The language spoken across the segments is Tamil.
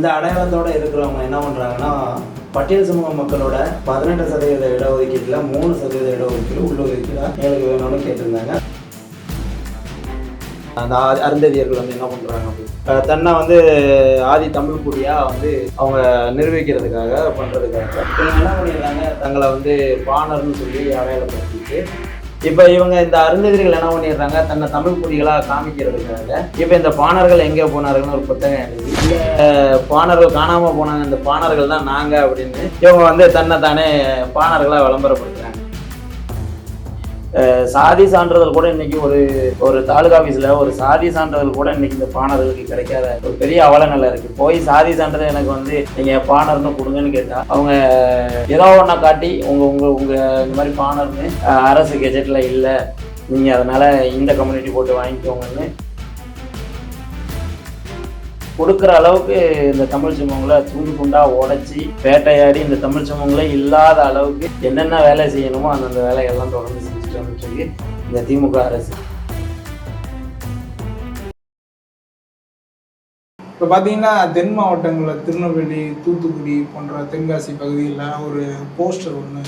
இந்த அடையாளத்தோட இருக்கிறவங்க என்ன பண்ணுறாங்கன்னா பட்டியல் சமூக மக்களோட பதினெட்டு சதவீத இடஒதுக்கீட்டில் மூணு சதவீத இடஒதுக்கீடு உள்ளொதுக்கீடாக எங்களுக்கு வேணும்னு கேட்டிருந்தாங்க. அந்த அருந்ததியர்கள் வந்து என்ன பண்ணுறாங்க அப்படி? தன்னை வந்து ஆதி தமிழ் குடியாக வந்து அவங்க நிரூபிக்கிறதுக்காக பண்ணுறதுக்காக இவங்க என்ன பண்ணிடுறாங்க தங்களை வந்து பாணர்னு சொல்லி அடையாளப்படுத்திட்டு இப்போ இவங்க இந்த அருந்ததிரிகள் என்ன பண்ணிடுறாங்க? தன்னை தமிழ் புலிகளாக காமிக்கிறதுக்காக. இப்போ இந்த பாணர்கள் எங்கே போனார்கள்னு ஒரு புத்தகம் எழுதி இந்த பாணர்கள் காணாமல் போனாங்க இந்த பாணர்கள் தான் நாங்கள் அப்படின்னு இவங்க வந்து தன்னை தானே பாணர்களாக விளம்பரப்படுத்துறாங்க சாதி சான்றிதழ் கூட இன்னைக்கு ஒரு ஒரு தாலுகா ஆஃபீஸில் ஒரு சாதி சான்றிதழ் கூட இன்னைக்கு இந்த பாணர்களுக்கு கிடைக்காத ஒரு பெரிய அவலநிலை இருக்கு. போய் சாதி சான்றிதழ் எனக்கு வந்து நீங்கள் பாணர்னு கொடுங்கன்னு கேட்டால் அவங்க ஏதோ ஒன்றை காட்டி உங்கள் உங்கள் உங்கள் இந்த மாதிரி பாணர்னு அரசு கெஜெட்டில் இல்லை நீங்கள் அதனால் இந்த கம்யூனிட்டி போட்டு வாங்கிக்கோங்கன்னு கொடுக்குற அளவுக்கு இந்த தமிழ் சமூகங்களை துண்டு துண்டா உடைச்சி வேட்டையாடி இந்த தமிழ் சமூகங்களே இல்லாத அளவுக்கு என்னென்ன வேலை செய்யணுமோ அந்தந்த வேலைகள்லாம் தொடர்ந்து வந்துட்டு இருக்கு இந்த திமுக அரசு. இப்போ பார்த்தீங்கன்னா தென் மாவட்டங்களில் திருநெல்வேலி தூத்துக்குடி போன்ற தென்காசி பகுதியில் ஒரு போஸ்டர் ஒன்று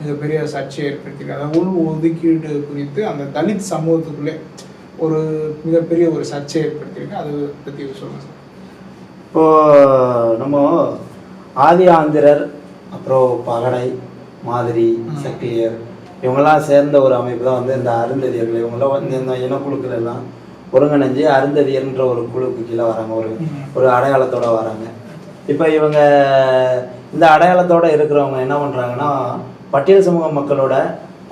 மிகப்பெரிய சர்ச்சையை ஏற்படுத்தியிருக்கு. அதாவது உள் ஒதுக்கீடு குறித்து அந்த தலித் சமூகத்துக்குள்ளே ஒரு மிகப்பெரிய ஒரு சர்ச்சையை ஏற்படுத்தியிருக்கு. அதை பற்றி சொல்லுங்கள் சார். இப்போ நம்ம ஆதி ஆந்திரர் அப்புறம் பகடை மாதிரி சக்கிலியர் இவங்கெல்லாம் சேர்ந்த ஒரு அமைப்பு தான் வந்து இந்த அருந்ததியர்கள். இவங்கெல்லாம் வந்து இந்த இனக்குழுக்கள் எல்லாம் ஒருங்கிணைஞ்சு அருந்ததியர்ன்ற ஒரு குழுக்கு கீழே வராங்க. ஒரு ஒரு அடையாளத்தோட வராங்க. இப்போ இவங்க இந்த அடையாளத்தோட இருக்கிறவங்க என்ன பண்ணுறாங்கன்னா பட்டியல் சமூக மக்களோட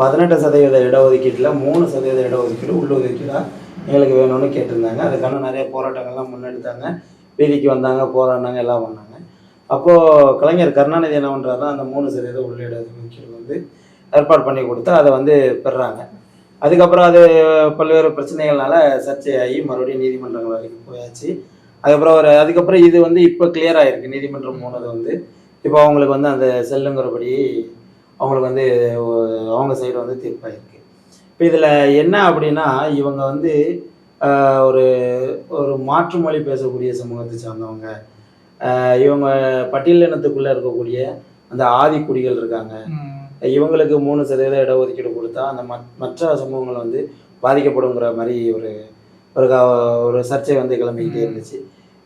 பதினெட்டு சதவீத இடஒதுக்கீட்டில் மூணு சதவீத இடஒதுக்கீடு உள்ளொதுக்கீடாக எங்களுக்கு வேணும்னு கேட்டிருந்தாங்க. அதுக்கான நிறைய போராட்டங்கள்லாம் முன்னெடுத்தாங்க. வீதிக்கு வந்தாங்க போராடினாங்க எல்லாம் பண்ணாங்க. அப்போது கலைஞர் கருணாநிதி என்ன பண்ணுறாருன்னா அந்த மூணு சதவீத உள்ள இடஒதுக்கீடு வந்து ஏற்பாடு பண்ணி கொடுத்து அதை வந்து பெறுறாங்க. அதுக்கப்புறம் அது பல்வேறு பிரச்சனைகள்னால சர்ச்சையாகி மறுபடியும் நீதிமன்றங்கள் வரைக்கும் போயாச்சு. அதுக்கப்புறம் ஒரு அதுக்கப்புறம் இது வந்து இப்போ கிளியர் ஆகிருக்கு நீதிமன்றம் போனது வந்து இப்போ அவங்களுக்கு வந்து அந்த செல்லுங்கிறபடி அவங்களுக்கு வந்து அவங்க சைடு வந்து தீர்ப்பாயிருக்கு. இப்போ இதில் என்ன அப்படின்னா இவங்க வந்து ஒரு ஒரு மாற்று மொழி பேசக்கூடிய சமூகத்தை சார்ந்தவங்க. இவங்க இவங்க பட்டியலினத்துக்குள்ளே இருக்கக்கூடிய அந்த ஆதிக்குடிகள் இருக்காங்க. இவங்களுக்கு மூணு சதவீத இடஒதுக்கீடு கொடுத்தா அந்த மற்ற சமூகங்கள் வந்து பாதிக்கப்படுங்கிற மாதிரி ஒரு ஒரு க- ஒரு சர்ச்சை வந்து கிளம்பிக்கிட்டே இருந்துச்சு.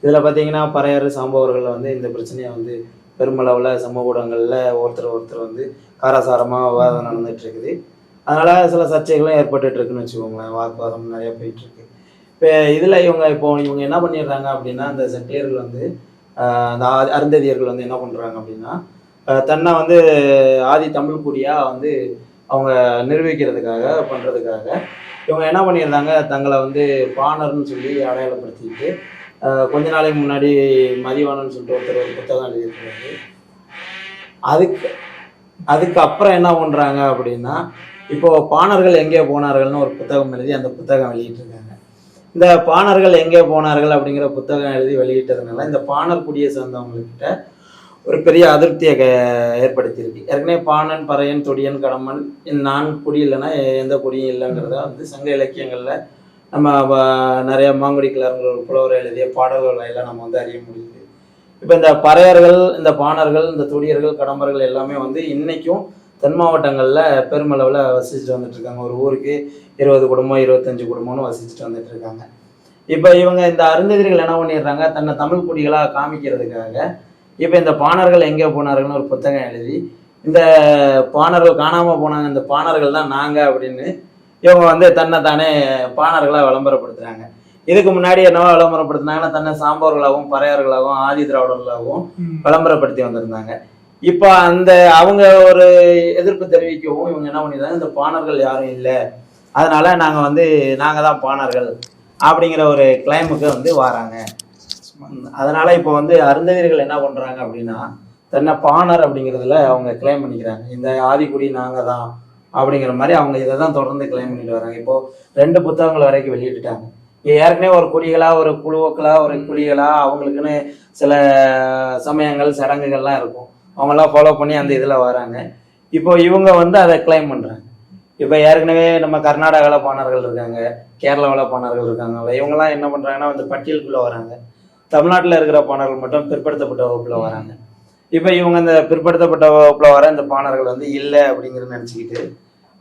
இதில் பார்த்தீங்கன்னா பறையர் சாம்பவர்கள் வந்து இந்த பிரச்சனையை வந்து பெருமளவில் சமூக ஊடகங்களில் ஒருத்தர் ஒருத்தர் வந்து காரசாரமாக விவாதம் நடந்துட்டு இருக்குது. அதனால் சில சர்ச்சைகளும் ஏற்பட்டுட்டு இருக்குன்னு வச்சுக்கோங்களேன். வாக்குவாதம் நிறைய போயிட்டு இருக்கு இப்போ இதில் இவங்க இப்போ இவங்க என்ன பண்ணிடுறாங்க அப்படின்னா அந்த செட்டியர்கள் வந்து அந்த அருந்ததியர்கள் வந்து என்ன பண்ணுறாங்க அப்படின்னா தன்னை வந்து ஆதி தமிழ் குடியாக வந்து அவங்க நிரூபிக்கிறதுக்காக பண்ணுறதுக்காக இவங்க என்ன பண்ணியிருந்தாங்க? தங்களை வந்து பாணர்னு சொல்லி அடையாளப்படுத்திட்டு கொஞ்ச நாளைக்கு முன்னாடி மதிவானன்னு சொல்லிட்டு ஒருத்தர் ஒரு புத்தகம் எழுதியிருக்காரு அதுக்கு அதுக்கப்புறம் என்ன பண்ணுறாங்க அப்படின்னா இப்போது பாணர்கள் எங்கே போனார்கள்னு ஒரு புத்தகம் எழுதி அந்த புத்தகம் வெளியிட்டிருக்காங்க. இந்த பாணர்கள் எங்கே போனார்கள் அப்படிங்கிற புத்தகம் எழுதி வெளியிட்டதுனால இந்த பாணர் குடியை சேர்ந்தவங்கக்கிட்ட ஒரு பெரிய அதிருப்தியை க ஏற்படுத்தியிருக்கு. ஏற்கனவே பாணன் பறையன் தொடியன் கடம்பன் இந்த நான்கு குடி இல்லைன்னா எந்த குடியும் இல்லைங்கிறத வந்து சங்க இலக்கியங்களில் நம்ம நிறைய மாங்குடி கிளர்கள் ஒரு புலவர் எழுதிய பாடல்களை எல்லாம் நம்ம வந்து அறிய முடியுது. இப்போ இந்த பறையர்கள் இந்த பாணர்கள் இந்த தொடியர்கள் கடம்பர்கள் எல்லாமே வந்து இன்றைக்கும் தென் மாவட்டங்களில் பெருமளவில் வசிச்சுட்டு வந்துட்டுருக்காங்க ஒரு ஊருக்கு இருபது குடும்பம் இருபத்தஞ்சி குடும்பம்னு வசிச்சுட்டு வந்துட்டுருக்காங்க இப்போ இவங்க இந்த அருந்ததிரிகள் என்ன பண்ணிடுறாங்க? தன்னை தமிழ் குடிகளாக காமிக்கிறதுக்காக இப்போ இந்த பாணர்கள் எங்கே போனார்கள்னு ஒரு புத்தகம் எழுதி இந்த பாணர்கள் காணாமல் போனாங்க இந்த பாணர்கள் தான் நாங்கள் அப்படின்னு இவங்க வந்து தன்னை தானே பாணர்களாக விளம்பரப்படுத்துகிறாங்க இதுக்கு முன்னாடி என்னவோ விளம்பரப்படுத்தினாங்கன்னா தன்னை சாம்பவர்களாகவும் பறையர்களாகவும் ஆதி திராவிடர்களாகவும் விளம்பரப்படுத்தி வந்திருந்தாங்க. இப்போ அந்த அவங்க ஒரு எதிர்ப்பு தெரிவிக்கவும் இவங்க என்ன பண்ணிடுறாங்க இந்த பாணர்கள் யாரும் இல்லை. அதனால நாங்கள் வந்து நாங்கள் தான் பாணர்கள் அப்படிங்கிற ஒரு கிளைமுக்கு வந்து வராங்க. அதனால இப்போ வந்து அருந்ததியர்கள் என்ன பண்றாங்க அப்படின்னா தன்னை பாணர் அப்படிங்கிறதுல அவங்க கிளைம் பண்ணிக்கிறாங்க. இந்த ஆதிக்குடி நாங்கள் தான் அப்படிங்கிற மாதிரி அவங்க இதை தான் தொடர்ந்து கிளைம் பண்ணிட்டு வராங்க. இப்போ ரெண்டு புத்தகங்கள் வரைக்கும் வெளியிட்டுட்டாங்க. ஏற்கனவே ஒரு குடிகளா ஒரு குழுவோக்களாக ஒரு குடிகளா அவங்களுக்குன்னு சில சமயங்கள் சடங்குகள்லாம் இருக்கும். அவங்கெல்லாம் ஃபாலோ பண்ணி அந்த இதில் வராங்க. இப்போ இவங்க வந்து அதை கிளைம் பண்ணுறாங்க இப்போ ஏற்கனவே நம்ம கர்நாடகாவில் பாணர்கள் இருக்காங்க கேரளாவில் பாணர்கள் இருக்காங்க இவங்கெல்லாம் என்ன பண்ணுறாங்கன்னா அந்த பட்டியலுக்குள்ளே வராங்க. தமிழ்நாட்டில் இருக்கிற பாணர்கள் மட்டும் பிற்படுத்தப்பட்ட வகுப்பில் வராங்க. இப்போ இவங்க இந்த பிற்படுத்தப்பட்ட வகுப்பில் வர இந்த பாணர்கள் வந்து இல்லை அப்படிங்கிறத நினச்சிக்கிட்டு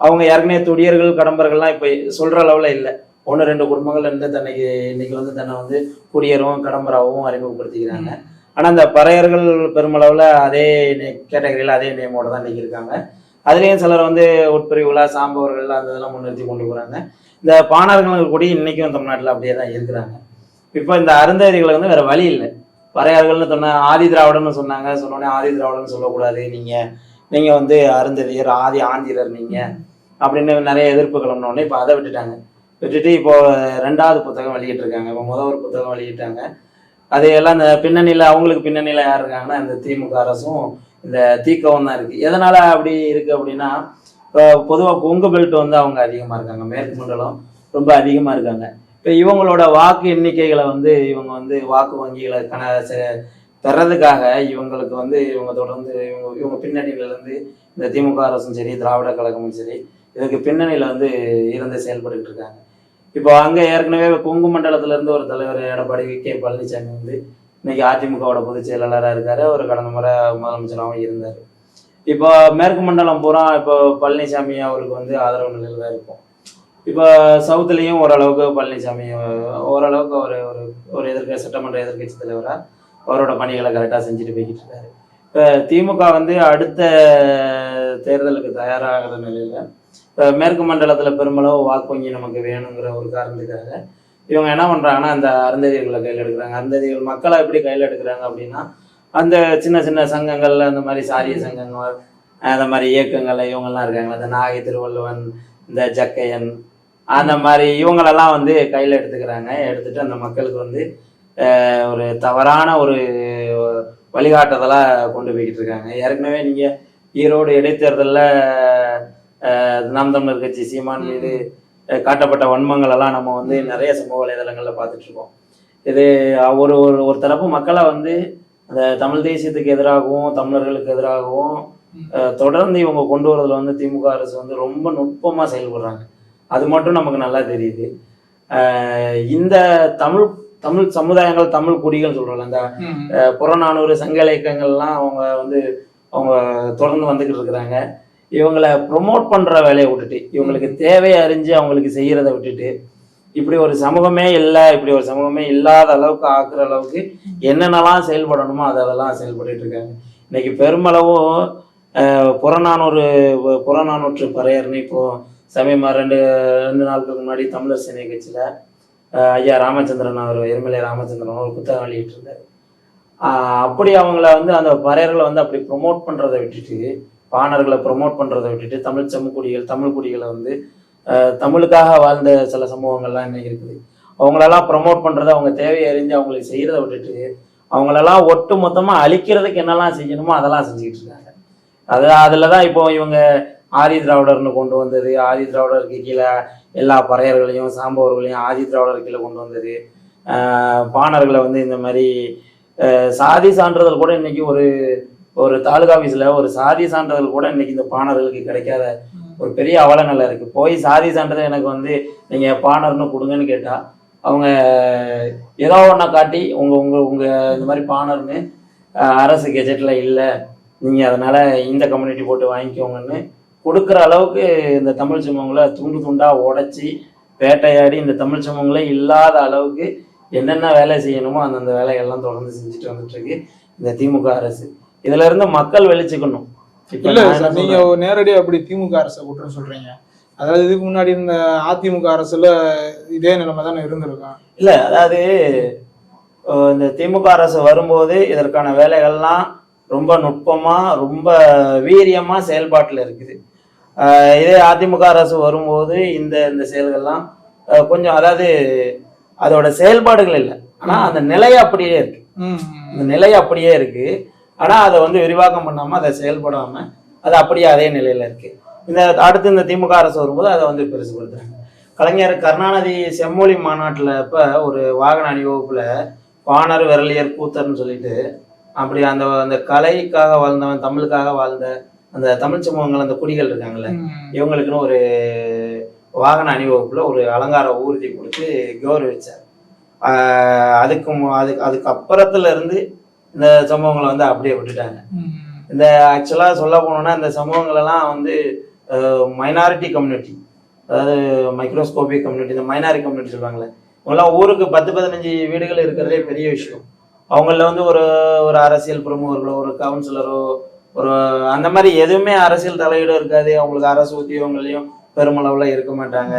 அவங்க ஏற்கனவே துடியர்கள் கடம்பர்கள்லாம் இப்போ சொல்கிற அளவில் இல்லை. ஒன்று ரெண்டு குடும்பங்கள் இருந்து தன்னைக்கு இன்னைக்கு வந்து தன்னை வந்து குடியரும் கடம்பராகவும் அறிமுகப்படுத்திக்கிறாங்க. ஆனால் இந்த பறையர்கள் பெருமளவில் அதே கேட்டகரியில் அதே நேமோட தான் இன்றைக்கி இருக்காங்க. அதுலேயும் சிலர் வந்து உட்பிரிவுல சாம்பவர்கள் அந்த இதெல்லாம் முன்னிறுத்தி கொண்டு போகிறாங்க இந்த பாணர்கள் கூட இன்றைக்கும் தமிழ்நாட்டில் அப்படியே தான் இருக்கிறாங்க. இப்போ இந்த அருந்ததிகளை வந்து வேற வழி இல்லை. பறையார்கள்னு சொன்ன ஆதி திராவிடன்னு சொன்னாங்க. சொன்னோடனே ஆதி திராவிடன்னு சொல்லக்கூடாது. நீங்கள் நீங்கள் வந்து அருந்ததியர் ஆதி ஆந்திரர் நீங்கள் அப்படின்னு நிறைய எதிர்ப்பு கிளம்பினோடனே இப்போ அதை விட்டுட்டாங்க. விட்டுட்டு இப்போ ரெண்டாவது புத்தகம் வெளியிட்டிருக்காங்க. இப்போ முதல் ஒரு புத்தகம் வெளியிட்டாங்க. அதையெல்லாம் இந்த பின்னணியில் அவங்களுக்கு பின்னணியில் யார் இருக்காங்கன்னா இந்த திமுக அரசும் இந்த தீக்கவும் தான் இருக்குது எதனால் அப்படி இருக்குது அப்படின்னா இப்போ பொதுவாக கொங்கு பெல்ட் வந்து அவங்க அதிகமாக இருக்காங்க. மேற்கு மண்டலம் ரொம்ப அதிகமாக இருக்காங்க. இப்போ இவங்களோட வாக்கு எண்ணிக்கைகளை வந்து இவங்க வந்து வாக்கு வங்கிகளை கண செ- பெறதுக்காக இவங்களுக்கு வந்து இவங்க தொடர்ந்து இவங்க இவங்க பின்னணியிலேருந்து இந்த திமுக அரசும் சரி திராவிட கழகமும் சரி இதுக்கு பின்னணியில் வந்து இருந்து செயல்பட்டுக்கிட்டு இருக்காங்க. இப்போ அங்கே ஏற்கனவே கொங்கு மண்டலத்திலேருந்து ஒரு தலைவர் எடப்பாடி வி கே. பழனிசாமி வந்து இன்னைக்கு அதிமுகவோட பொதுச் செயலாளராக இருக்கார். அவர் கடந்த முறை முதலமைச்சராகவும் இருந்தார். இப்போ மேற்கு மண்டலம் பூரா இப்போ பழனிசாமி அவருக்கு வந்து ஆதரவு நிலையில் தான் இருக்கும். இப்போ சவுத்துலேயும் ஓரளவுக்கு பழனிசாமி ஓரளவுக்கு அவர் ஒரு ஒரு எதிர்க்க சட்டமன்ற எதிர்க்கட்சி தலைவராக அவரோட பணிகளை கரெக்டாக செஞ்சுட்டு போய்கிட்டு இருக்காரு. இப்போ திமுக வந்து அடுத்த தேர்தலுக்கு தயாராகிற நிலையில் இப்போ மேற்கு மண்டலத்தில் பெருமளவு வாக்கு வங்கி நமக்கு வேணுங்கிற ஒரு காரணத்துக்காக இவங்க என்ன பண்ணுறாங்கன்னா அந்த அருந்ததிகளை கையில் எடுக்கிறாங்க. அருந்ததிகள் மக்களை எப்படி கையில் எடுக்கிறாங்க அப்படின்னா அந்த சின்ன சின்ன சங்கங்கள் அந்த மாதிரி சாரிய சங்கங்கள் அந்த மாதிரி இயக்கங்கள் இவங்கெல்லாம் இருக்காங்களா இந்த நாகை திருவள்ளுவன் இந்த ஜக்கையன் அந்த மாதிரி இவங்களெல்லாம் வந்து கையில் எடுத்துக்கிறாங்க. எடுத்துட்டு அந்த மக்களுக்கு வந்து ஒரு தவறான ஒரு வழிகாட்டுதலாக கொண்டு போய்கிட்டு இருக்காங்க. ஏற்கனவே நீங்கள் ஈரோடு இடைத்தேர்தலில் நாம் தமிழர் கட்சி சீமான் மீது காட்டப்பட்ட வன்மங்கள் எல்லாம் நம்ம வந்து நிறைய சமூக வலைதளங்களில் பார்த்துட்டு இருக்கோம். இது ஒரு ஒரு ஒரு தரப்பு மக்களை வந்து அந்த தமிழ் தேசியத்துக்கு எதிராகவும் தமிழர்களுக்கு எதிராகவும் தொடர்ந்து இவங்க கொண்டு வரதுல வந்து திமுக அரசு வந்து ரொம்ப நுட்பமாக செயல்படுறாங்க. அது மட்டும் நமக்கு நல்லா தெரியுது. இந்த தமிழ் தமிழ் சமுதாயங்கள் தமிழ் குடிகள் சொல்றோம்ல அந்த புறநானூறு சங்க இலக்கியங்கள்லாம் அவங்க வந்து அவங்க தொடர்ந்து வந்துக்கிட்டு இருக்கிறாங்க. இவங்களை ப்ரொமோட் பண்ற வேலையை விட்டுட்டு இவங்களுக்கு தேவையை அறிஞ்சு அவங்களுக்கு செய்யறத விட்டுட்டு இப்படி ஒரு சமூகமே இல்லை இப்படி ஒரு சமூகமே இல்லாத அளவுக்கு ஆக்குற அளவுக்கு என்னென்னலாம் செயல்படணுமோ அதெல்லாம் செயல்பட்டுட்டு இருக்காங்க. இன்னைக்கு பெருமளவும் புறநானூறு புறநானூற்று பறையர்னு இப்போ சமயமா ரெண்டு ரெண்டு நாட்களுக்கு முன்னாடி தமிழர் சேனை கட்சியில் ஐயா ராமச்சந்திரன் அவர் எருமலை ராமச்சந்திரன் ஒரு புத்தகம் வெளியிட்டிருந்தார். இருந்தார் அப்படி அவங்கள வந்து அந்த பறையர்களை வந்து அப்படி ப்ரொமோட் பண்ணுறதை விட்டுட்டு பாணர்களை ப்ரொமோட் பண்ணுறதை விட்டுட்டு தமிழ் சமூகுடிகள் தமிழ் குடிகளை வந்து தமிழுக்காக வாழ்ந்த சில சம்பவங்கள்லாம் இன்னைக்கு இருக்குது. அவங்களெல்லாம் ப்ரொமோட் பண்ணுறதை அவங்க தேவையை அறிஞ்சு அவங்களுக்கு செய்கிறத விட்டுட்டு அவங்களெல்லாம் ஒட்டு மொத்தமாக அழிக்கிறதுக்கு என்னெல்லாம் செய்யணுமோ அதெல்லாம் செஞ்சுக்கிட்டு இருக்காங்க. அது அதில் தான் இப்போ இவங்க ஆதி திராவிடர்னு கொண்டு வந்தது. ஆதி திராவிடருக்கு கீழே எல்லா பறையர்களையும் சாம்பவர்களையும் ஆதி திராவிடர் கீழே கொண்டு வந்தது. பாணர்களை வந்து இந்த மாதிரி சாதி சான்றிதழ் கூட இன்னைக்கு ஒரு ஒரு தாலுகா ஆஃபீஸில் ஒரு சாதி சான்றிதழ் கூட இன்னைக்கு இந்த பாணர்களுக்கு கிடைக்காத ஒரு பெரிய அவலநிலை இருக்குது போய் சாதி சான்றிதழ் எனக்கு வந்து நீங்கள் பாணர்னு கொடுங்கன்னு கேட்டால் அவங்க ஏதோ ஒன்றை காட்டி உங்கள் உங்கள் உங்கள் இந்த மாதிரி பாணர்னு அரசு கெஜெட்டில் இல்லை நீங்கள் அதனால் இந்த கம்யூனிட்டி போட்டு வாங்கிக்கோங்கன்னு கொடுக்குற அளவுக்கு இந்த தமிழ் சமூகங்களை துண்டு துண்டா உடைச்சி வேட்டையாடி இந்த தமிழ் சமூகங்களே இல்லாத அளவுக்கு என்னென்ன வேலை செய்யணுமோ அந்தந்த வேலைகள்லாம் தொடர்ந்து செஞ்சுட்டு வந்துட்டு இருக்கு இந்த திமுக அரசு. இதுல இருந்து மக்கள் வெளிச்சுக்கணும். இப்ப இல்ல நான் என்ன சார் நீங்க சொல்றேன்? நேரடியா அப்படி திமுக அரசை குற்றம் சொல்றீங்க? அதாவது இதுக்கு முன்னாடி இருந்த அதிமுக அரசுல இதே நிலைமை தானே இருந்திருக்கும் இல்ல அதாவது இந்த திமுக அரசு வரும்போது இதற்கான வேலைகள்லாம் ரொம்ப நுட்பமா ரொம்ப வீரியமா செயல்பாட்டுல இருக்குது. இதே அதிமுக அரசு வரும்போது இந்த இந்த செயல்கள்லாம் கொஞ்சம் அதாவது அதோட செயல்பாடுகள் இல்லை. ஆனா அந்த நிலை அப்படியே இருக்கு. அந்த நிலை அப்படியே இருக்கு. ஆனா அதை வந்து விரிவாக்கம் பண்ணாம அதை செயல்படாம அது அப்படியே அதே நிலையில இருக்கு. இந்த அடுத்து இந்த திமுக அரசு வரும்போது அதை வந்து பெருசுபடுத்துறாங்க. கலைஞர் கருணாநிதி செம்மொழி மாநாட்டுல இப்ப ஒரு வாகன அணிவகுப்புல பாணர் விரலியர் கூத்தர்னு சொல்லிட்டு அப்படி அந்த அந்த கலைக்காக வாழ்ந்தவன் தமிழுக்காக வாழ்ந்த அந்த தமிழ் சமூகங்கள் அந்த குடிகள் இருக்காங்கல்ல. இவங்களுக்குன்னு ஒரு வாகன அணிவகுப்புல ஒரு அலங்கார ஊர்தி கொடுத்து கௌரவிச்சார் ஆஹ் அதுக்கு அதுக்கு அப்புறத்துல இருந்து இந்த சம்பவங்களை வந்து அப்படியே விட்டுட்டாங்க. இந்த ஆக்சுவலாக சொல்ல போனோம்னா இந்த சமூகங்களெல்லாம் வந்து மைனாரிட்டி கம்யூனிட்டி அதாவது மைக்ரோஸ்கோபிக் கம்யூனிட்டி இந்த மைனாரிட்டி கம்யூனிட்டி சொல்லுவாங்களே இவங்கெல்லாம் ஊருக்கு பத்து பதினஞ்சு வீடுகள் இருக்கிறதே பெரிய விஷயம் அவங்கள வந்து ஒரு ஒரு அரசியல் பிரமுகர்களோ ஒரு கவுன்சிலரோ ஒரு அந்த மாதிரி எதுவுமே அரசியல் தலையீடு இருக்காது. அவங்களுக்கு அரசு உத்தியோகங்களையும் பெருமளவில் இருக்க மாட்டாங்க.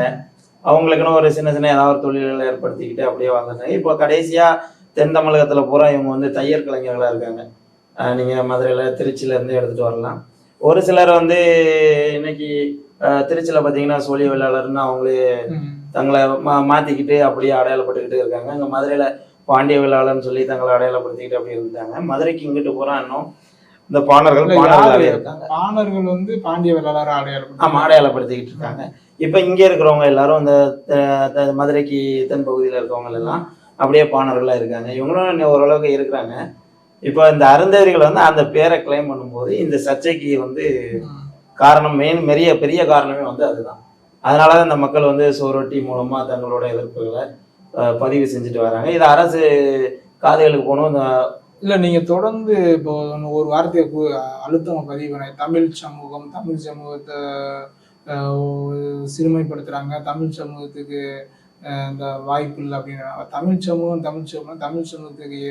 அவங்களுக்குன்னு ஒரு சின்ன சின்ன ஏதாவது ஒரு தொழில்களை ஏற்படுத்திக்கிட்டு அப்படியே வாழ்ந்துட்டாங்க இப்போ கடைசியாக தென் தமிழகத்தில் பூரா இவங்க வந்து தையர் கலைஞர்களாக இருக்காங்க. அஹ் நீங்க மதுரையில திருச்சியில இருந்து எடுத்துட்டு வரலாம். ஒரு சிலர் வந்து இன்னைக்கு திருச்சியில பாத்தீங்கன்னா சோழியவியலாளர்னு அவங்களே. தங்களை மா மாத்திக்கிட்டு அப்படியே அடையாளப்பட்டுக்கிட்டு இருக்காங்க. இங்க மதுரையில பாண்டியவியலாளர்னு சொல்லி தங்களை அடையாளப்படுத்திக்கிட்டு அப்படி இருந்தாங்க மதுரைக்கு இங்கிட்டு பூரா இன்னும். இந்த பாணர்கள் பாணர்கள் வந்து பாண்டிய ஆமா அடையாளம் அடையாளப்படுத்திக்கிட்டு இருக்காங்க இப்ப இங்க இருக்கிறவங்க எல்லாரும் இந்த மதுரைக்கு தென் பகுதியில இருக்கவங்க எல்லாம் அப்படியே பாணர்களா இருக்காங்க. இவங்களும் ஓரளவுக்கு இருக்கிறாங்க. இப்போ இந்த அருந்ததிகள் வந்து அந்த பேரை கிளைம் பண்ணும்போது இந்த சர்ச்சைக்கு வந்து காரணம் மெயின் பெரிய பெரிய காரணமே வந்து அதுதான். அதனால தான் இந்த மக்கள் வந்து சுவரொட்டி மூலமா தங்களோட எதிர்ப்புகளை பதிவு செஞ்சுட்டு வராங்க. இது அரசு காதுகளுக்கு போகணும் இந்த இல்ல நீங்க தொடர்ந்து இப்போ ஒரு வார்த்தையை அழுத்தமா பதிவு தமிழ் சமூகம் தமிழ் சமூகத்தை ஆஹ், சிறுமைப்படுத்துறாங்க. தமிழ் சமூகத்துக்கு இந்த வாய்ப்பு இல்லை அப்படின்றாங்க தமிழ் சமூகம் தமிழ் சமூகம் தமிழ் சமூகத்துக்கு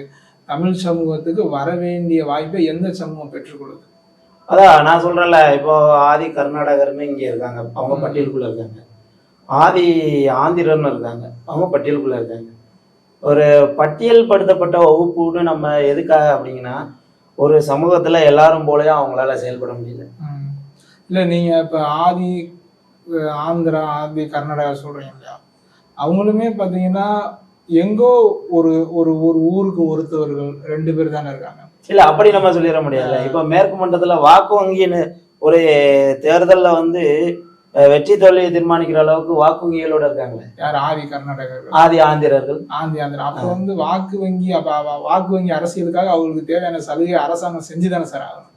தமிழ் சமூகத்துக்கு வர வேண்டிய வாய்ப்பை எந்த சமூகம் பெற்றுக்கொள்ளுது அதான் நான் சொல்றேன்ல இப்போ ஆதி கர்நாடகர்னு இங்க இருக்காங்க. அவங்க. பட்டியலுக்குள்ள இருக்காங்க. ஆதி ஆந்திரன்னு இருக்காங்க. அவங்க பட்டியலுக்குள்ள இருக்காங்க. ஒரு பட்டியல் படுத்தப்பட்ட வகுப்புன்னு நம்ம எதுக்காக அப்படிங்கன்னா ஒரு சமூகத்துல எல்லாரும் போலயும் அவங்களால செயல்பட முடியல. இல்ல நீங்க இப்ப ஆதி ஆந்திரா ஆதி கர்நாடகா சொல்றீங்க இல்லையா? அவங்களுமே பாத்தீங்கன்னா எங்கோ ஒரு ஒரு ஒரு ஊருக்கு ஒருத்தவர்கள் ரெண்டு பேர் தானே இருக்காங்க. இல்ல அப்படி நம்ம சொல்லிட முடியாது இப்ப மேற்கு மண்டலத்துல வாக்கு வங்கின்னு ஒரு தேர்தல்ல வந்து வெற்றி தோல்வியை தீர்மானிக்கிற அளவுக்கு வாக்கு வங்கிகளோட இருக்காங்களே? யார்? ஆதி கர்நாடகர்கள். ஆதி ஆந்திரர்கள். ஆந்தி ஆந்திரா அப்ப வந்து வாக்கு வங்கி வாக்கு வங்கி அரசியலுக்காக அவங்களுக்கு தேவையான சலுகை அரசாங்கம் செஞ்சுதானே சார் ஆகணும்.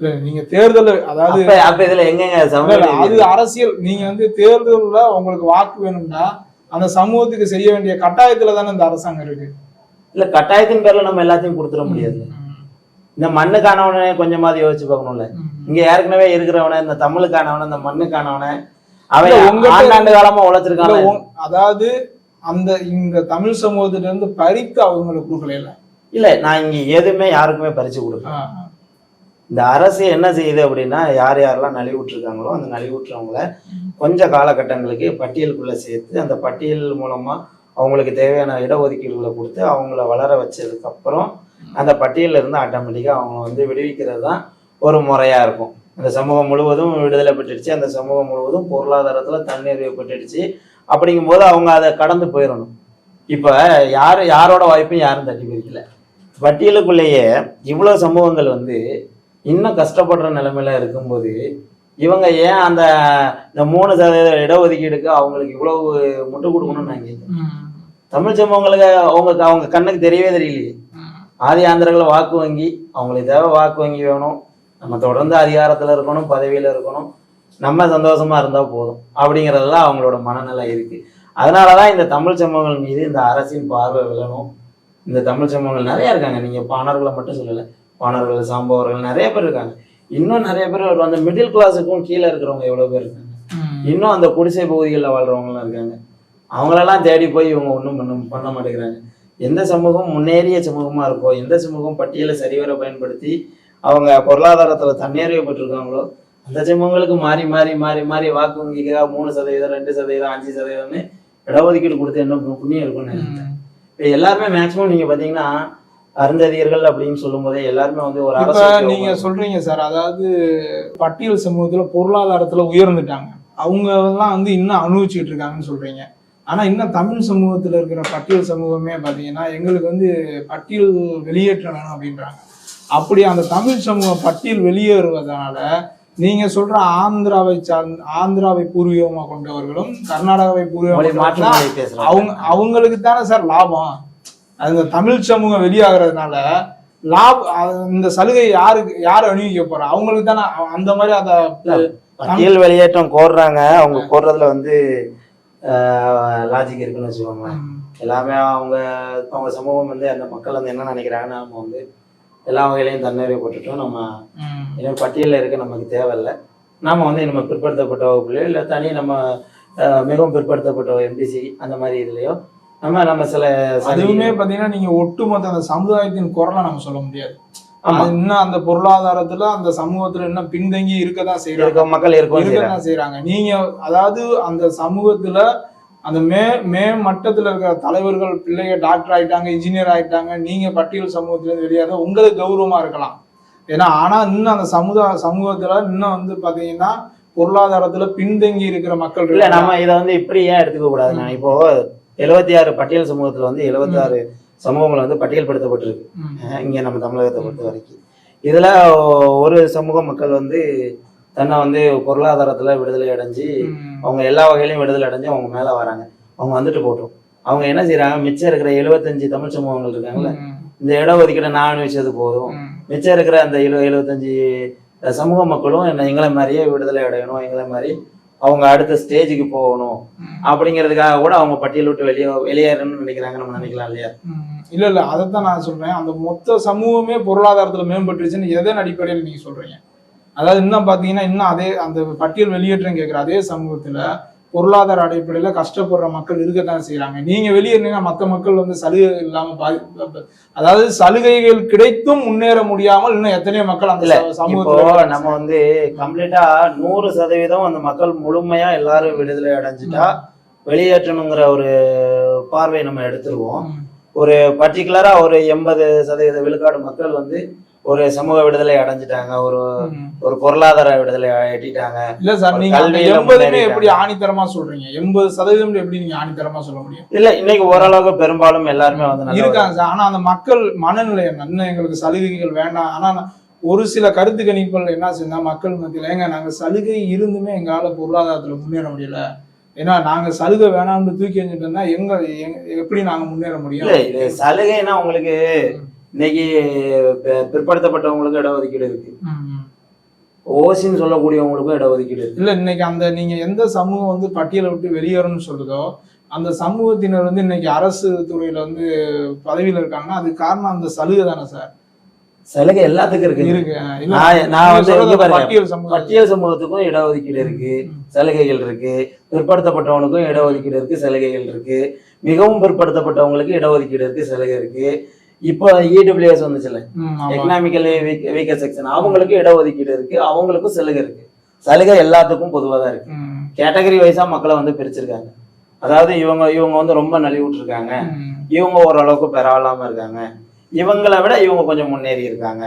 இல்ல நீங்க தேர்தல் அதாவது அப்ப இதுல இல்ல, அது? அரசியல். நீங்க வந்து தேர்தல்ல உங்களுக்கு வாக்கு வேணும்னா அந்த சமூகத்துக்கு செய்ய வேண்டிய கட்டாயத்துல தானே இந்த அரசாங்கம் இருக்கு? இல்ல கட்டாயத்தின் பேர்ல நம்ம எல்லாத்தையும் கொடுத்துட முடியாது. இந்த மண்ணுக்கானவனே கொஞ்சமாவது யோசிச்சு பார்க்கணும்ல. இங்க ஏற்கனவே இருக்கிறவன இந்த தமிழுக்கானவன இந்த மண்ணுக்கானவன அவன் உங்ககிட்ட- ஆண்டாண்டு காலமா உழைச்சிருக்காங்க அதாவது அந்த இந்த தமிழ் சமூகத்துல இருந்து பறித்து அவங்களுக்கு கொடுக்கல இல்ல நான் இங்க எதுவுமே யாருக்குமே பறிச்சு கொடுக்கல. இந்த அரசு என்ன செய்யுது அப்படின்னா யார் யாரெல்லாம் நலிவுற்றிருக்காங்களோ அந்த நலிவுற்றவங்கள கொஞ்ச காலகட்டங்களுக்கு பட்டியலுக்குள்ள சேர்த்து அந்த பட்டியல் மூலமா அவங்களுக்கு தேவையான இடஒதுக்கீடுகளை கொடுத்து அவங்கள வளர வச்சதுக்கு அப்புறம் அந்த பட்டியல்ல இருந்து ஆட்டோமேட்டிக்கா அவங்க வந்து விடுவிக்கிறது தான் ஒரு முறையா இருக்கும். அந்த சமூகம் முழுவதும் விடுதலை பெற்றுடுச்சு. அந்த சமூகம் முழுவதும் பொருளாதாரத்துல தன்னிறைவு பெற்றுடுச்சு. அப்படிங்கும்போது அவங்க அதை கடந்து போயிடணும். இப்ப யாரு யாரோட வாய்ப்பையும் யாரும் தட்டி பிரிக்கல. பட்டியலுக்குள்ளேயே இவ்வளவு சமூகங்கள் வந்து இன்னும் கஷ்டப்படுற நிலைமையில இருக்கும்போது இவங்க ஏன் அந்த இந்த மூணு சதவீத இடஒதுக்கீடுக்கு அவங்களுக்கு இவ்வளவு முட்டு கொடுக்கணும்னு நான் கேட்கிறேன். தமிழ் சமூகங்களுக்கு அவங்க அவங்க கண்ணுக்கு தெரியவே தெரியலையே. ம். ஆதி ஆந்திரங்களை வாக்கு வங்கி அவங்களுக்கு தேவை வாக்கு வங்கி வேணும். நம்ம தொடர்ந்து அதிகாரத்துல இருக்கணும் பதவியில இருக்கணும். நம்ம சந்தோஷமா இருந்தா போதும். அப்படிங்கறதெல்லாம் அவங்களோட மனநிலை இருக்கு. அதனாலதான் இந்த தமிழ் சமூகங்கள் மீது இந்த அரசின் பார்வை விழணும். இந்த தமிழ் சமூகங்கள் நிறைய இருக்காங்க. நீங்க பாணர்களை மட்டும் சொல்லல. பாணர்கள் சாம்பவர்கள் நிறைய பேர் இருக்காங்க. இன்னும் நிறைய பேர் அந்த மிடில் கிளாஸுக்கும் கீழே இருக்கிறவங்க எவ்வளவு பேர் இருக்காங்க. இன்னும் அந்த குடிசை பகுதிகளில் வாழ்றவங்கலாம் இருக்காங்க. அவங்களெல்லாம் தேடி போய் இவங்க ஒன்றும் பண்ண பண்ண மாட்டேங்கிறாங்க. எந்த சமூகம் முன்னேறிய சமூகமா இருக்கோ எந்த சமூகம் பட்டியலை சரிவர பயன்படுத்தி அவங்க பொருளாதாரத்துல தன்னேறிவு பெற்றிருக்காங்களோ அந்த சமூகங்களுக்கு மாறி மாறி மாறி மாறி வாக்கு வங்கிக்காக மூணு சதவீதம் ரெண்டு சதவீதம் அஞ்சு சதவீதம்னு இடஒதுக்கீடு கொடுத்து என்ன புண்ணியம் இருக்கும்னு. இப்ப எல்லாருமே மேக்சிமம் நீங்க பாத்தீங்கன்னா அருந்ததியர்கள் அப்படின்னு சொல்லும் போதே எல்லாருமே வந்து ஒரு அரசு நீங்க சொல்றீங்க சார் அதாவது பட்டியல் சமூகத்துல பொருளாதாரத்துல உயர்ந்துட்டாங்க. அவங்க எல்லாம் வந்து இன்னும் அனுபவிச்சுட்டு இருக்காங்கன்னு சொல்றீங்க. ஆனா இன்னும் தமிழ் சமூகத்துல இருக்கிற பட்டியல் சமூகமே பாத்தீங்கன்னா எங்களுக்கு வந்து பட்டியல் வெளியேற்ற வேணும் அப்படின்றாங்க. அப்படி அந்த தமிழ் சமூகம் பட்டியல் வெளியேறுவதனால நீங்க சொல்ற ஆந்திராவை சார்ந்த ஆந்திராவை பூர்வீகமா கொண்டவர்களும் கர்நாடகாவை பூர்வீகமா அவங்க அவங்களுக்கு தானே சார் லாபம். அந்த தமிழ் சமூகம் வெளியாகிறதுனால லாப இந்த சலுகை யாருக்கு யார் அணிவிக்க போறா? அவங்களுக்கு தானே அந்த மாதிரி அத பட்டியல் வெளியேற்றம் கோர்றாங்க. அவங்க கோர்றதுல வந்து லாஜிக் இருக்குன்னு வச்சுக்கோங்களேன். ம், எல்லாமே அவங்க அவங்க சமூகம் வந்து அந்த மக்கள் வந்து என்ன நினைக்கிறாங்கன்னு நம்ம வந்து எல்லா வகையிலையும் தன்னிறைவு போட்டுட்டோம். நம்ம. இன்னும் பட்டியலில் இருக்க நமக்கு தேவையில்லை. நாம வந்து நம்ம பிற்படுத்தப்பட்ட வகுப்புலையோ இல்லை தனி நம்ம மிகவும் பிற்படுத்தப்பட்ட எம்பிசி அந்த மாதிரி இதுலையோ நம்ம நம்ம சில அதுவுமே பாத்தீங்கன்னா நீங்க ஒட்டுமொத்த அந்த சமுதாயத்தின் குரலை நம்ம சொல்ல முடியாது. இன்னும் அந்த பொருளாதாரத்துல அந்த சமூகத்துல இன்னும் பின்தங்கி இருக்கதான் செய்யறாங்க மக்கள் இருக்கதான் செய்யறாங்க நீங்க அதாவது அந்த சமூகத்துல அந்த மே மே மட்டத்துல இருக்கிற தலைவர்கள் பிள்ளைங்க டாக்டர் ஆயிட்டாங்க இன்ஜினியர் ஆயிட்டாங்க நீங்க பட்டியல் சமூகத்துல இருந்து வெளியாக உங்களுக்கு கௌரவமா இருக்கலாம். ஏன்னா ஆனா இன்னும் அந்த சமுதாய சமூகத்துல இன்னும் வந்து பாத்தீங்கன்னா பொருளாதாரத்துல பின்தங்கி இருக்கிற மக்கள் இல்ல. நம்ம இதை வந்து இப்படி ஏன் எடுத்துக்க கூடாது நான் இப்போ எழுபத்தி ஆறு பட்டியல் சமூகத்துல வந்து எழுபத்தி ஆறு சமூகங்கள் வந்து பட்டியல்படுத்தப்பட்டிருக்கு. இங்க நம்ம தமிழகத்தை பொறுத்த வரைக்கும். இதுல ஒரு சமூக மக்கள் வந்து தன்னை வந்து பொருளாதாரத்துல விடுதலை அடைஞ்சு. அவங்க எல்லா வகையிலையும் விடுதலை அடைஞ்சு அவங்க மேல வராங்க. அவங்க வந்துட்டு போட்டோம். அவங்க என்ன செய்றாங்க? மிச்சம் இருக்கிற எழுபத்தஞ்சு தமிழ் சமூகங்கள் இருக்காங்கல்ல. இந்த இடஒதுக்கீடை நான் அனுபவிச்சது போதும். மிச்சம் இருக்கிற அந்த எழு எழுபத்தஞ்சு சமூக மக்களும் என்ன எங்களை மாதிரியே விடுதலை அடையணும் எங்களை மாதிரி அவங்க அடுத்த ஸ்டேஜுக்கு போகணும். அப்படிங்கிறதுக்காக கூட அவங்க பட்டியல் விட்டு வெளியே வெளியேறணும்னு நினைக்கிறாங்க நம்ம நினைக்கலாம் இல்லையா. இல்ல இல்ல அதைத்தான் நான் சொல்றேன் அந்த மொத்த சமூகமே பொருளாதாரத்துல மேம்பட்டுருச்சுன்னு எதன் அடிப்படையில் நீங்க சொல்றீங்க அதாவது இன்னும் பாத்தீங்கன்னா இன்னும் அதே அந்த பட்டியல் வெளியேற்றம் கேட்கிற அதே சமூகத்துல பொருளாதார அடிப்படையில கஷ்டப்படுற மக்கள் இருக்கத்தான் செய்யறாங்க நீங்க வெளியேறினீங்கன்னா மத்த மக்கள் வந்து சலுகை இல்லாம பாதி அதாவது சலுகைகள் கிடைத்தும் முன்னேற முடியாமல் இன்னும் எத்தனையோ மக்கள் அந்த சமூகத்துல நம்ம வந்து கம்ப்ளீட்டா நூறு சதவீதம் அந்த மக்கள் முழுமையா எல்லாரும் விடுதலை அடைஞ்சிட்டா வெளியேற்றணுங்கிற ஒரு பார்வை நம்ம எடுத்துருவோம். ஒரு பர்டிகுலரா ஒரு எண்பது சதவீத விழுக்காடு மக்கள் வந்து ஒரு சமூக விடுதலை அடைஞ்சிட்டாங்க ஒரு. ஒரு பொருளாதார விடுதலை எட்டிட்டாங்க. இல்ல சார் நீங்க எண்பதுமே. எப்படி ஆணித்தரமா சொல்றீங்க? எண்பது சதவீதம் எப்படி நீங்க ஆணித்தரமா சொல்ல முடியும்? இல்ல இன்னைக்கு ஓரளவுக்கு பெரும்பாலும் எல்லாருமே வந்து இருக்காங்க சார் ஆனா அந்த மக்கள் மனநிலை என்ன? எங்களுக்கு சலுகைகள் வேண்டாம். ஆனா ஒரு சில கருத்து கணிப்புகள் என்ன செஞ்சா மக்கள் மத்தியில ஏங்க நாங்க சலுகை இருந்துமே எங்களால பொருளாதாரத்துல முன்னேற முடியல. ஏன்னா நாங்க சலுகை வேணாம்னு தூக்கி எறிஞ்சிட்டோம்னா எங்க எப்படி நாங்க முன்னேற முடியும்? சலுகைன்னா உங்களுக்கு இன்னைக்கு பிற்படுத்தப்பட்டவங்களுக்கு இடஒதுக்கீடு இருக்கு. ஓசின்னு சொல்லக்கூடியவங்களுக்கும் இடஒதுக்கீடு இருக்கு. இல்ல இன்னைக்கு அந்த நீங்க எந்த சமூகம் வந்து பட்டியலை விட்டு வெளியேறணும்னு சொல்லுதோ அந்த சமூகத்தினர் வந்து இன்னைக்கு அரசு துறையில வந்து பதவியில இருக்காங்கன்னா அதுக்கு காரணம் அந்த சலுகை தானே சார்? சலுகை எல்லாத்துக்கும் இருக்கு. இருக்கு. நான் வந்து பட்டியல் சமூகத்துக்கும் இடஒதுக்கீடு இருக்கு. சலுகைகள் இருக்கு. பிற்படுத்தப்பட்டவனுக்கும் இடஒதுக்கீடு இருக்கு சலுகைகள் இருக்கு. மிகவும் பிற்படுத்தப்பட்டவங்களுக்கு இடஒதுக்கீடு இருக்கு சலுகை இருக்கு. இப்போ இடபிள்யூஎஸ் ஆமா. எக்கனாமிக்கலி வீக்கர் செக்ஷன் அவங்களுக்கும் இடஒதுக்கீடு இருக்கு அவங்களுக்கும் சலுகை இருக்கு. சலுகை எல்லாத்துக்கும் பொதுவாக தான் இருக்கு. கேட்டகரி வைஸா மக்களை வந்து பிரிச்சிருக்காங்க. அதாவது இவங்க இவங்க வந்து ரொம்ப நலிவுற்றிருக்காங்க ம். இவங்க ஓரளவுக்கு பெறாம இருக்காங்க. இவங்களை விட இவங்க கொஞ்சம் முன்னேறி இருக்காங்க.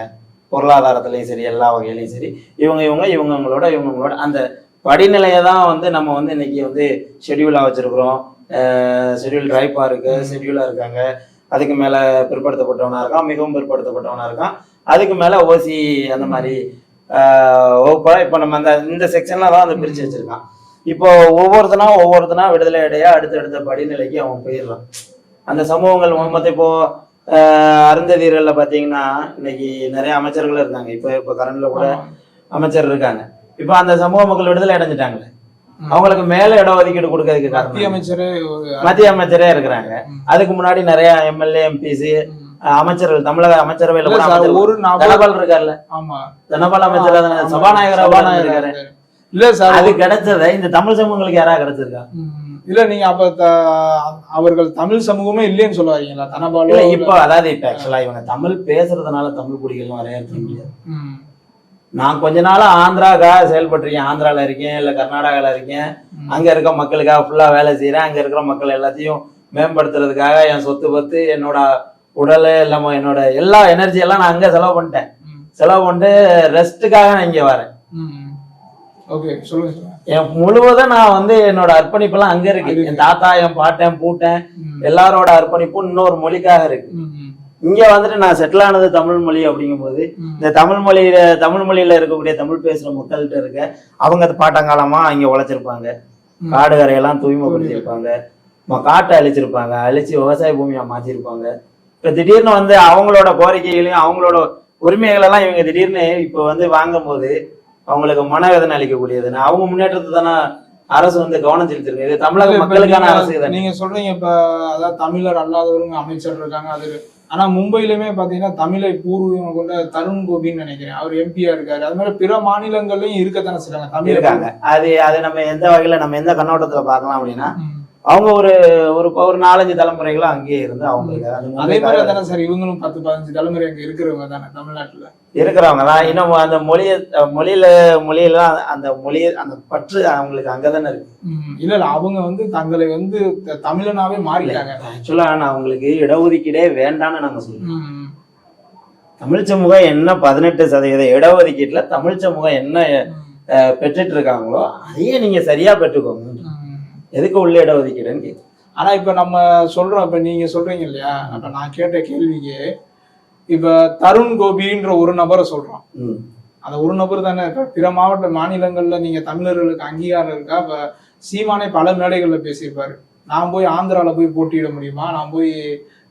பொருளாதாரத்துலயும் சரி எல்லா வகையிலையும் சரி. இவங்க இவங்க இவங்களோட இவங்களோட அந்த படிநிலையை தான் வந்து நம்ம வந்து இன்னைக்கு வந்து ஷெட்யூலா வச்சிருக்கிறோம். ஷெட்யூல் ட்ரைப்பா இருக்கு ஷெட்யூலா இருக்காங்க. அதுக்கு மேல பிற்படுத்தப்பட்டவனா இருக்கான் மிகவும் பிற்படுத்தப்பட்டவனா இருக்கான். அதுக்கு மேல ஓசி அந்த மாதிரி ஆஹ், வகுப்பா இப்போ நம்ம அந்த இந்த செக்ஷன்ல தான் வந்து பிரிச்சு வச்சிருக்கான். இப்போ ஒவ்வொருத்தனா ஒவ்வொருத்தனா விடுதலை அடைய அடுத்தடுத்த படிநிலைக்கு அவன் போயிடுறான். அந்த சமூகங்கள் மொத்தம் இப்போ அருந்ததியர்கள்ல பாத்தீங்கன்னா இன்னைக்கு நிறைய அமைச்சர்கள் இருக்காங்க. இப்போ இப்போ கரண்ட்ல கூட. அமைச்சர் இருக்காங்க. இப்போ அந்த சமூக மக்கள் விடுதலை அடைஞ்சிட்டாங்களே. அவங்களுக்கு மேல இடஒதுக்கீடு கொடுக்கறதுக்கு மத்திய அமைச்சரே மத்திய அமைச்சரே இருக்கிறாங்க. அதுக்கு முன்னாடி நிறைய எம்எல்ஏ எம்பிசி. அமைச்சர்கள் தமிழக அமைச்சரவையில கூட ஒரு தனபால் இருக்காருல்ல ஆமா தனபால் அமைச்சர். சபாநாயகரா சபாநாயகர் இருக்காரு. இல்ல சார் அது கிடைச்சதை இந்த தமிழ் சமூகங்களுக்கு யாரா கிடைச்சிருக்கா. இல்ல நீங்க அப்ப அவர்கள் தமிழ் சமூகமே இல்லைன்னு சொல்ல வரீங்களா தனபாலோ இப்போ அதாவது இப்ப ஆக்சுவலா இவங்க தமிழ் பேசுறதுனால தமிழ் குடிகள்லாம் வரையறுக்க முடியாது. நான் கொஞ்ச நாளா ஆந்திராக்காக செயல்பட்டிருக்கேன் ஆந்திரால இருக்கேன் இல்ல கர்நாடகால இருக்கேன். அங்க இருக்க மக்களுக்காக ஃபுல்லா வேலை செய்யறேன் அங்க இருக்கிற மக்கள் எல்லாத்தையும் மேம்படுத்துறதுக்காக என் சொத்து பத்து என்னோட உடல் இல்லாம என்னோட எல்லா எனர்ஜி எல்லாம் நான் அங்க செலவு பண்ணிட்டேன். செலவு பண்ணிட்டு ரெஸ்ட்டுக்காக நான் இங்க வரேன். ஓகே சொல்லுங்க என் முழுவதும் நான் வந்து என்னோட அர்ப்பணிப்பெல்லாம் அங்க இருக்கு என் தாத்தா என் பாட்டன் பூட்டன். எல்லாரோட அர்ப்பணிப்பும் இன்னொரு மொழிக்காக இருக்கு. இங்க வந்துட்டு நான் செட்டில் ஆனது தமிழ் மொழி அப்படிங்கும்போது. இந்த தமிழ் மொழியில தமிழ் மொழியில இருக்கக்கூடிய தமிழ் பேசுற மக்கள்கிட்ட இருக்க அவங்க பாட்டங்காலமா இங்க உழைச்சிருப்பாங்க. காடு கரையெல்லாம் தூய்மைப்படுத்தியிருப்பாங்க. காட்டை அழிச்சிருப்பாங்க. அழிச்சு விவசாய பூமியா மாத்திருப்பாங்க. இப்ப திடீர்னு வந்து அவங்களோட கோரிக்கைகளையும் அவங்களோட உரிமைகள் எல்லாம் இவங்க திடீர்னு இப்ப வந்து வாங்கும்போது அவங்களுக்கு மனவேதனை அளிக்கக்கூடியதுன்னு. அவங்க முன்னேற்றத்தை தானே அரசு வந்து கவனம் செலுத்திருக்கு இது தமிழக மக்களுக்கான அரசு நீங்க சொல்றீங்க இப்ப அதாவது தமிழர் அல்லாதவருங்க அமைச்சர் இருக்காங்க அது ஆனா மும்பையிலுமே பாத்தீங்கன்னா தமிழை பூர்வீகம் கொண்ட தருண் கோபின்னு நினைக்கிறேன். அவர் எம்பியா இருக்காரு. அது மாதிரி பிற மாநிலங்கள்லயும் இருக்கத்தானே செய்றாங்க. தமிழ் இருக்காங்க. அது அது நம்ம எந்த வகையில நம்ம எந்த கண்ணோட்டத்துல பார்க்கலாம் அப்படின்னா. அவங்க ஒரு ஒரு ஒரு நாலஞ்சு தலைமுறைகளும் அங்கேயே இருந்து அவங்களுக்கு அது மாதிரி தானே சார் இவங்களும் பத்து பதினஞ்சு தலைமுறை அங்க இருக்கிறவங்க தானே தமிழ்நாட்டுல. இருக்கிறவங்க. தான் இன்னும் அந்த மொழிய மொழியில மொழியில அந்த மொழிய அந்த பற்று அவங்களுக்கு அங்கதானே இருக்கு. ம். இல்ல இல்ல அவங்க வந்து தங்களை வந்து தமிழனாவே மாறிட்டாங்க. ஆக்சுவலா நான் அவங்களுக்கு இடஒதுக்கீடே வேண்டாம்னு நாங்க சொல்லுவோம். தமிழ் சமூகம் என்ன பதினெட்டு சதவீத இடஒதுக்கீட்டுல தமிழ் சமூகம் என்ன பெற்றுட்டு இருக்காங்களோ அதையே நீங்க சரியா பெற்றுக்கோங்க. எதுக்கு உள்ள இடஒதுக்கீடுன்னு கேக்குறேன். ஆனா இப்ப நம்ம சொல்றோம் இப்ப நீங்க சொல்றீங்க இல்லையா? அப்ப நான் கேட்ட கேள்விக்கு இப்ப தருண் கோபின்ற ஒரு நபரை சொல்றோம். ம். அந்த ஒரு நபர் தானே? இப்ப பிற மாவட்ட மாநிலங்கள்ல நீங்க தமிழர்களுக்கு அங்கீகாரம் இருக்கா? இப்ப சீமானே பல மேடைகள்ல பேசியிருப்பாரு. நான் போய் ஆந்திரால போய் போட்டியிட முடியுமா? நான் போய்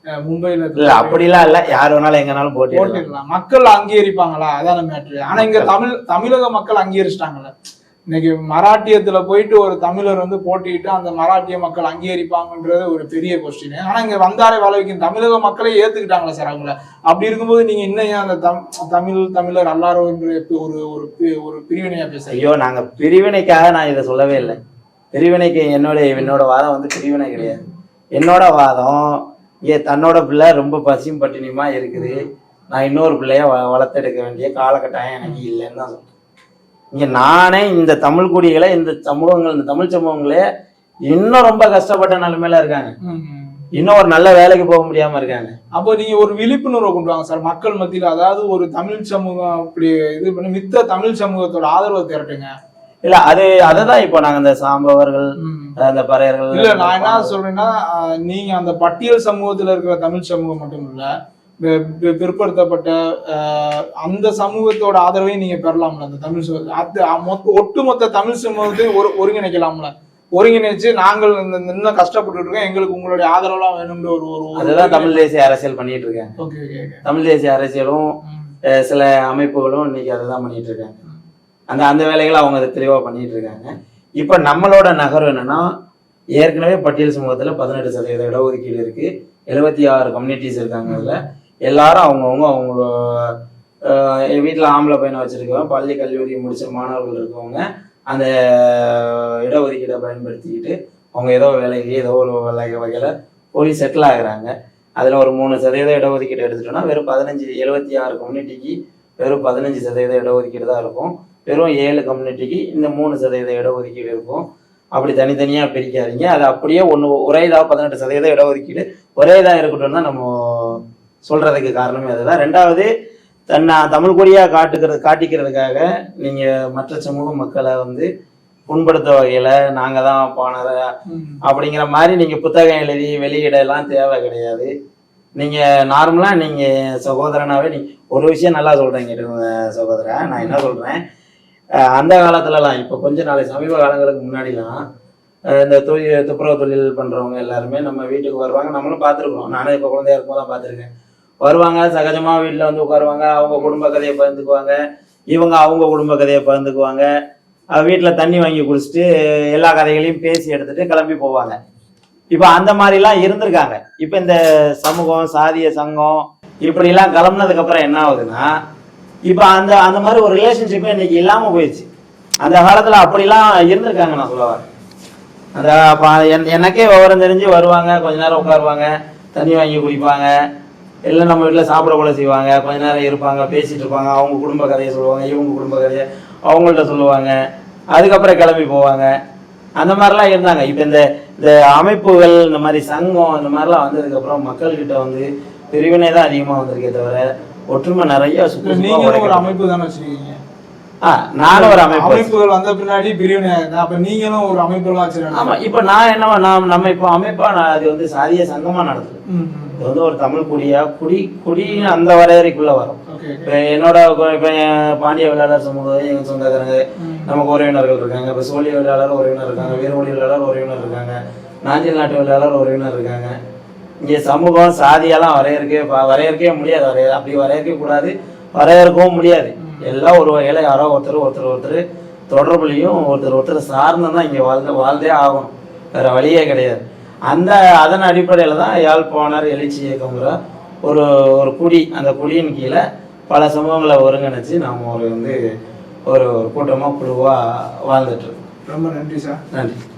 அஹ், மும்பைல இல்ல அப்படிலாம் இல்ல. யார் வேணாலும் எங்கனாலும் போட்டி போட்டிடலாம். மக்கள் அங்கீகரிப்பாங்களா? அதான மேட்ரு ஆனா இங்க தமிழ் தமிழக மக்கள் அங்கீகரிச்சிட்டாங்கல்ல. இன்னைக்கு மராட்டியத்துல போயிட்டு ஒரு தமிழர் வந்து போட்டிட்டு அந்த மராட்டிய மக்கள் அங்கீகரிப்பாங்கன்றது ஒரு பெரிய கொஸ்டின் ஆனா இங்க வந்தாரே வாழ வைக்கும் தமிழக மக்களே ஏத்துக்கிட்டாங்களா சார் அவங்கள. அப்படி இருக்கும்போது நீங்க இன்னும் ஏன் அந்த தம் தமிழ் தமிழர் அல்லாரோன்ற ஒரு ஒரு பி- ஒரு பிரிவினையா பேச ஐயோ நாங்க பிரிவினைக்காக நான் இதை சொல்லவே இல்லை. பிரிவினைக்கு என்னோட என்னோட வாதம் வந்து பிரிவினை கிடையாது. என்னோட வாதம் ஏ தன்னோட பிள்ளை ரொம்ப பசியும் பட்டினியுமா இருக்குது. நான் இன்னொரு பிள்ளைய வ- வளர்த்தெடுக்க வேண்டிய காலகட்டாயம் எனக்கு இல்லைன்னு தான் சொல்றேன். இங்க நானே இந்த தமிழ் குடிகளை இந்த சமூகங்கள் இந்த தமிழ் சமூகங்களே இன்னும் ரொம்ப கஷ்டப்பட்ட நிலைமையில இருக்காங்க. இன்னும் ஒரு நல்ல வேலைக்கு போக முடியாம இருக்காங்க. அப்போ நீங்க ஒரு விழிப்புணர்வை கொண்டு வாங்க சார் மக்கள் மத்தியில அதாவது ஒரு தமிழ் சமூகம் அப்படி இது பண்ணி மித்த தமிழ் சமூகத்தோட ஆதரவை திரட்டுங்க. இல்ல அது அததான் இப்போ நாங்க இந்த சாம்பவர்கள். அந்த பறையர்கள் இல்ல நான் என்ன சொல்றேன்னா நீங்க அந்த பட்டியல் சமூகத்துல இருக்கிற தமிழ் சமூகம் மட்டும் இல்ல பிற்படுத்தப்பட்ட அந்த சமூகத்தோட ஆதரவையும் நீங்க பெறலாம்ல அந்த தமிழ் அது ஒட்டுமொத்த தமிழ் சமூகத்தையும் ஒரு ஒருங்கிணைக்கலாம்ல. ஒருங்கிணைச்சு நாங்கள் இன்னும் கஷ்டப்பட்டு இருக்கோம் எங்களுக்கு உங்களுடைய ஆதரவுலாம் வேணும்ன்ற ஒரு ஒரு அதுதான் தமிழ் தேசிய அரசியல் பண்ணிட்டு இருக்காங்க தமிழ் தேசிய அரசியலும் சில அமைப்புகளும் இன்னைக்கு அதை தான் பண்ணிட்டு இருக்காங்க அந்த அந்த வேலைகளை அவங்க அதை தெளிவாக பண்ணிட்டு இருக்காங்க இப்போ நம்மளோட நகரம் என்னன்னா ஏற்கனவே பட்டியல் சமூகத்துல பதினெட்டு சதவீத இடஒதுக்கீடு இருக்கு. எழுபத்தி ஆறு கம்யூனிட்டிஸ் இருக்காங்க அதுல. எல்லாரும் அவங்கவுங்க அவங்களோட என் வீட்டில் ஆம்பளை பையனை வச்சிருக்கவங்க பள்ளி கல்லூரி முடித்த மாணவர்கள் இருக்கவங்க அந்த இடஒதுக்கீடை பயன்படுத்திக்கிட்டு அவங்க ஏதோ வேலைக்கு ஏதோ ஒரு வகை- வகையில் போய் செட்டில் ஆகுறாங்க. அதில் ஒரு மூணு சதவீத இடஒதுக்கீடு எடுத்துட்டோம்னா வெறும் பதினஞ்சு எழுபத்தி ஆறு கம்யூனிட்டிக்கு வெறும் பதினஞ்சு சதவீத இடஒதுக்கீடு தான் இருக்கும். வெறும் ஏழு கம்யூனிட்டிக்கு இந்த மூணு சதவீத இடஒதுக்கீடு இருக்கும். அப்படி தனித்தனியாக பிரிக்காதீங்க. அது அப்படியே ஒன்று ஒரே இதாக பதினெட்டு சதவீத இடஒதுக்கீடு ஒரே இதாக இருக்கட்டும் தான் நம்ம சொல்றதுக்கு காரணமே அதுதான். ரெண்டாவது தன்னை தமிழ் கொடியா காட்டுக்கிறது காட்டிக்கிறதுக்காக நீங்க மற்ற சமூக மக்களை வந்து புண்படுத்த வகையில நாங்க தான் ம். அப்படிங்கிற மாதிரி நீங்க புத்தகம் எழுதி வெளியிடலாம் தேவை கிடையாது. நீங்க நார்மலா நீங்க சகோதரனாவே நீ ஒரு விஷயம் நல்லா சொல்றீங்க இருங்க சகோதரா. நான் என்ன சொல்றேன்? அஹ் அந்த காலத்துலலாம் இப்போ கொஞ்ச நாள் சமீப காலங்களுக்கு முன்னாடிலாம் இந்த தொழில் துப்புரவு தொழில் பண்றவங்க எல்லாருமே நம்ம வீட்டுக்கு வருவாங்க. நம்மளும் பார்த்துருக்கோம் நானும் இப்போ குழந்தையா இருக்கும்போது தான் பார்த்துருக்கேன். வருவாங்க சகஜமா வீட்டில் வந்து உட்காருவாங்க அவங்க குடும்ப கதையை பகிர்ந்துக்குவாங்க இவங்க அவங்க குடும்ப கதையை பகிர்ந்துக்குவாங்க. வீட்டில் தண்ணி வாங்கி குடிச்சிட்டு எல்லா கதைகளையும் பேசி எடுத்துட்டு கிளம்பி போவாங்க. இப்போ அந்த மாதிரிலாம் இருந்திருக்காங்க. இப்போ இந்த சமூகம் சாதிய சங்கம் இப்படிலாம் கிளம்புனதுக்கு அப்புறம் என்ன ஆகுதுன்னா இப்போ அந்த அந்த மாதிரி ஒரு ரிலேஷன்ஷிப்பே இன்னைக்கு இல்லாமல் போயிடுச்சு. அந்த காலத்தில் அப்படிலாம் இருந்திருக்காங்க நான் சொல்ல வரேன். அந்த என்- எனக்கே விவரம் தெரிஞ்சு வருவாங்க கொஞ்ச நேரம் உட்காருவாங்க தண்ணி வாங்கி குடிப்பாங்க. இல்லை நம்ம வீட்டில் சாப்பிட கூட செய்வாங்க. கொஞ்ச நேரம் இருப்பாங்க பேசிட்டு இருப்பாங்க. அவங்க குடும்ப கதையை சொல்லுவாங்க இவங்க குடும்ப கதையை அவங்கள்ட்ட சொல்லுவாங்க. அதுக்கப்புறம் கிளம்பி போவாங்க. அந்த மாதிரிலாம் இருந்தாங்க. இப்போ இந்த இந்த அமைப்புகள் இந்த மாதிரி சங்கம் இந்த மாதிரிலாம் வந்ததுக்கப்புறம் மக்கள்கிட்ட வந்து பிரிவினை தான் அதிகமாக வந்திருக்கே தவிர ஒற்றுமை நிறைய ஒரு. அமைப்பு தானே வச்சிருக்கீங்க? நானும் ஒரு அமைப்பு அமைப்புகள் வந்த பின்னாடி பிரிவினை. அப்ப நீங்களும் ஒரு அமைப்புலாம் வச்சிருக்கீங்க ஆமா இப்போ நான் என்ன நான் நம்ம இப்போ அமைப்பா நான் அது வந்து சாதிய சங்கமா நடத்துது. இது வந்து ஒரு தமிழ் குடியா குடி குடி அந்த வரையறைக்குள்ள வரும். இப்போ என்னோட இப்போ பாண்டிய வேளாளர் சமூகம் எங்க சொந்தக்காரங்க. நமக்கு உறவினர்கள் இருக்காங்க இப்போ சோழி வேளாளர் உறவினர் இருக்காங்க வீரமொழி வேளாளர் உறவினர் இருக்காங்க நாஞ்சில் நாட்டு வேளாளர் உறவினர் இருக்காங்க இங்கே சமூகம் சாதியெல்லாம் வரையறுக்கவே வரையறுக்கவே முடியாது வரைய அப்படி வரையறுக்க கூடாது வரையறுக்கவும் முடியாது எல்லாம் ஒரு வகையில யாரோ ஒருத்தர் ஒருத்தர் ஒருத்தர் தொடர்புலையும் ஒருத்தர் ஒருத்தர் சார்ந்து தான் இங்கே வாழ்ந்து வாழ்ந்தே ஆகும் வேறு வழியே கிடையாது. அந்த அதன் அடிப்படையில் தான் யாழ்ப்பாணர் எழுச்சி இயக்கங்கிற ஒரு ஒரு குடி அந்த குடியின் கீழே பல சமூகங்களை ஒருங்கிணைச்சு நாம் ஒரு வந்து ஒரு கூட்டமாக குழுவாக வாழ்ந்துட்டு ரொம்ப நன்றி சார். நன்றி.